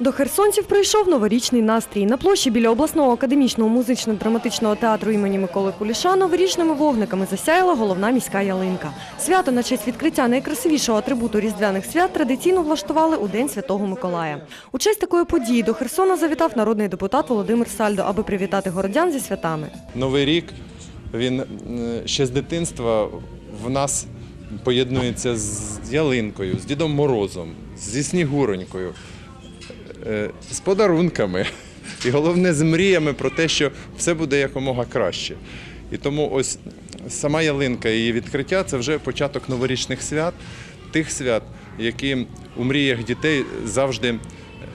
До херсонців прийшов новорічний настрій. На площі біля обласного академічного музично-драматичного театру імені Миколи Куліша новорічними вогниками засяяла головна міська ялинка. Свято на честь відкриття найкрасивішого атрибуту різдвяних свят традиційно влаштували у День Святого Миколая. У честь такої події до Херсона завітав народний депутат Володимир Сальдо, аби привітати городян зі святами. Новий рік він е, ще з дитинства в нас поєднується з ялинкою, з Дідом Морозом, зі Снігуронькою, з подарунками і головне з мріями про те, що все буде якомога краще. І тому ось сама ялинка і її відкриття це вже початок новорічних свят, тих свят, які у мріях дітей завжди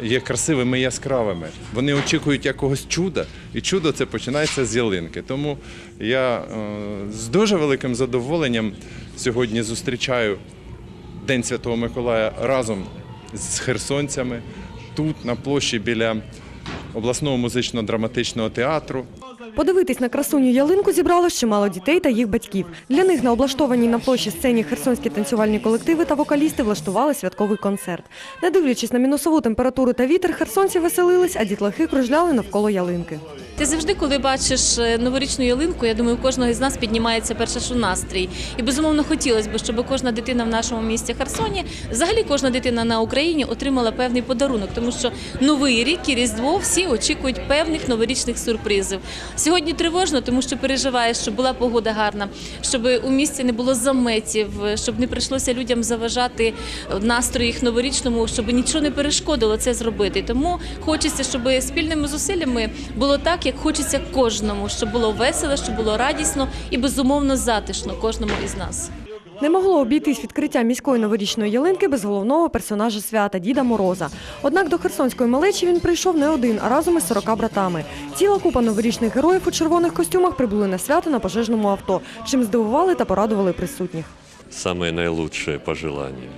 є красивими і яскравими. Вони очікують якогось чуда, і чудо це починається з ялинки. Тому я е, з дуже великим задоволенням сьогодні зустрічаю День Святого Миколая разом з херсонцями тут, на площі біля обласного музично-драматичного театру. Подивитись на красуню ялинку зібралось чимало дітей та їх батьків. Для них на облаштованій на площі сцені херсонські танцювальні колективи та вокалісти влаштували святковий концерт. Не дивлячись на мінусову температуру та вітер, херсонці веселились, а дітлахи кружляли навколо ялинки. Ти завжди, коли бачиш е, новорічну ялинку, я думаю, у кожного із нас піднімається перше, що настрій. І безумовно хотілося б, щоб кожна дитина в нашому місті Херсоні, взагалі кожна дитина на Україні отримала певний подарунок, тому що новий рік і Різдво всі очікують певних новорічних сюрпризів. Сьогодні тривожно, тому що переживаєш, щоб була погода гарна, щоб у місті не було заметів, щоб не прийшлося людям заважати настрої їх новорічному, щоб нічого не перешкодило це зробити. Тому хочеться, щоб спільними зусиллями було так, як хочеться кожному, щоб було весело, щоб було радісно і безумовно затишно кожному із нас. Не могло обійтись відкриття міської новорічної ялинки без головного персонажа свята Діда Мороза. Однак до херсонської малечі він прийшов не один, а разом із 40 братами. Ціла купа новорічних героїв у червоних костюмах прибули на свято на пожежному авто, чим здивували та порадували присутніх. самое наилучшее пожелание.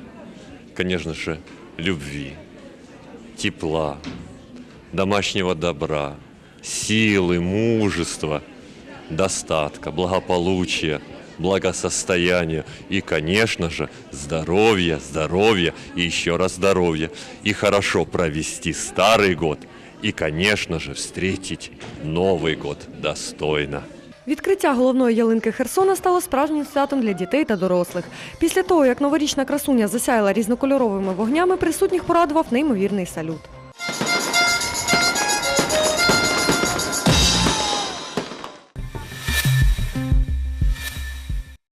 Конечно же, любви, тепла, домашнего добра, силы, мужества, достатка, благополучия, благосостояния и, конечно же, здоровья, здоровья и еще раз здоровья. И хорошо провести старый год и, конечно же, встретить Новый год достойно. Відкриття головної ялинки Херсона стало справжнім святом для дітей та дорослих. Після того, як новорічна красуня засяяла різнокольоровими вогнями, присутніх порадував неймовірний салют.